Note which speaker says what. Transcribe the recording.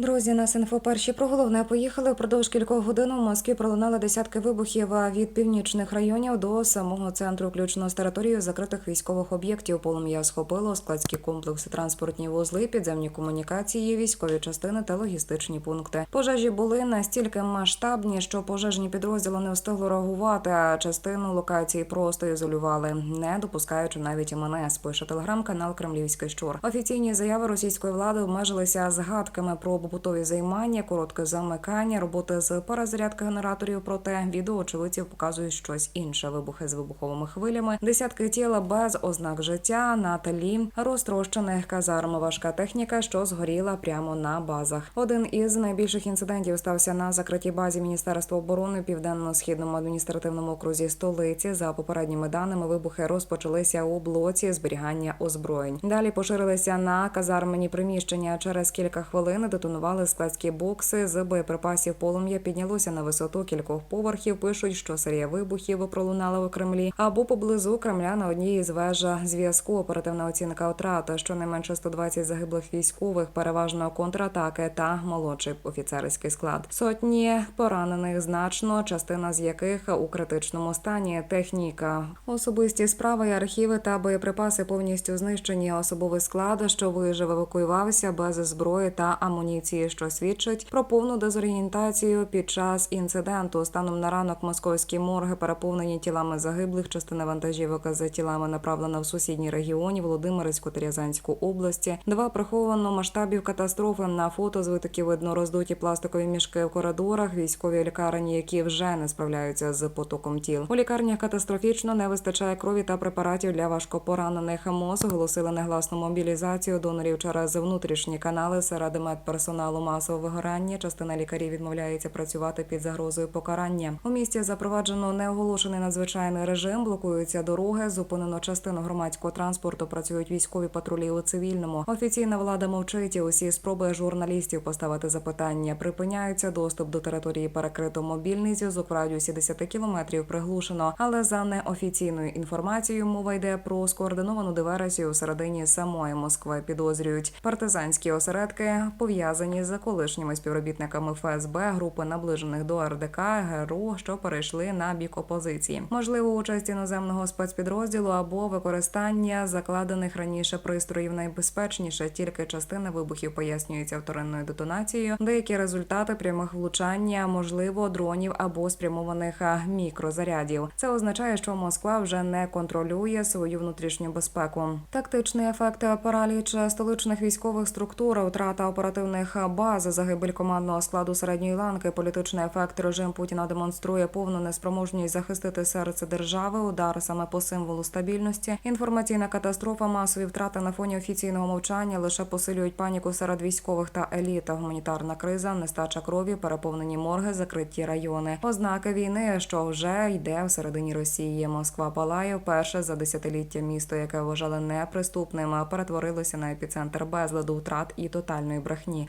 Speaker 1: Друзі, нас інфо перші про головне поїхали. Впродовж кількох годин у Москві пролунали десятки вибухів від північних районів до самого центру, включно з територією закритих військових об'єктів. Полум'я схопило складські комплекси, транспортні вузли, підземні комунікації, військові частини та логістичні пункти. Пожежі були настільки масштабні, що пожежні підрозділи не встигли реагувати, а частину локації просто ізолювали, не допускаючи навіть МНС. Пише телеграм-канал Кремлівський щур. Офіційні заяви російської влади обмежилися згадками про побутові займання, коротке замикання, роботи з перезарядки генераторів. Проте відео очевидців показують щось інше. Вибухи з вибуховими хвилями, десятки тіла без ознак життя на талі розтрощених казарм. Важка техніка, що згоріла прямо на базах. Один із найбільших інцидентів стався на закритій базі Міністерства оборони південно-східному адміністративному окрузі столиці. За попередніми даними, вибухи розпочалися у блоці зберігання озброєнь. Далі поширилися на казармені приміщення. Через кілька хвилин детонували складські бокси з боєприпасів. Полум'я піднялося на висоту кількох поверхів. Пишуть, що серія вибухів пролунала у Кремлі або поблизу Кремля на одній із веж зв'язку. Оперативна оцінка втрат щонайменше 120 загиблих військових, переважно контратаки та молодший офіцерський склад. Сотні поранених значно, частина з яких у критичному стані. Техніка, особисті справи, архіви та боєприпаси повністю знищені. Особовий склад, що вижив, евакуювався без зброї та амуніції, що свідчить про повну дезорієнтацію під час інциденту. Станом на ранок московські морги переповнені тілами загиблих. Частина вантажівок за тілами направлена в сусідні регіоні Володимирську та Рязанську області. Два приховано масштабів катастрофи на фото з видно роздуті пластикові мішки в коридорах. Військові лікарні, які вже не справляються з потоком тіл. У лікарнях катастрофічно не вистачає крові та препаратів для важкопоранених. МОЗ оголосили негласну мобілізацію донорів через внутрішні канали серед медперсоналу масового вигорання. Частина лікарів відмовляється працювати під загрозою покарання. У місті запроваджено неоголошений надзвичайний режим. Блокуються дороги, зупинено частину громадського транспорту. Працюють військові патрулі у цивільному. Офіційна влада мовчить. і Усі спроби журналістів поставити запитання припиняються. Доступ до території перекрито. Мобільний зв'язок в радіусі 10 кілометрів приглушено. Але за неофіційною інформацією мова йде про скоординовану диверсію всередині самої Москви. Підозрюють партизанські осередки пов'язані з колишніми співробітниками ФСБ, групи наближених до РДК, ГРУ, що перейшли на бік опозиції. Можливо, участь іноземного спецпідрозділу або використання закладених раніше пристроїв найбезпечніше. Тільки частина вибухів пояснюється вторинною детонацією. Деякі результати прямих влучання, можливо, дронів або спрямованих мікрозарядів. Це означає, що Москва вже не контролює свою внутрішню безпеку. Тактичний ефект параліч столичних військових структур, втрата оперативних баз, загибель командного складу середньої ланки, політичний ефект режим Путіна демонструє повну неспроможність захистити серце держави. Удар саме по символу стабільності. Інформаційна катастрофа, масові втрати на фоні офіційного мовчання лише посилюють паніку серед військових та еліта. Гуманітарна криза, нестача крові, переповнені морги, закриті райони. Ознаки війни, що вже йде всередині Росії. Москва палає вперше за десятиліття місто, яке вважали неприступним, перетворилося на епіцентр безладу, втрат і тотальної брехні.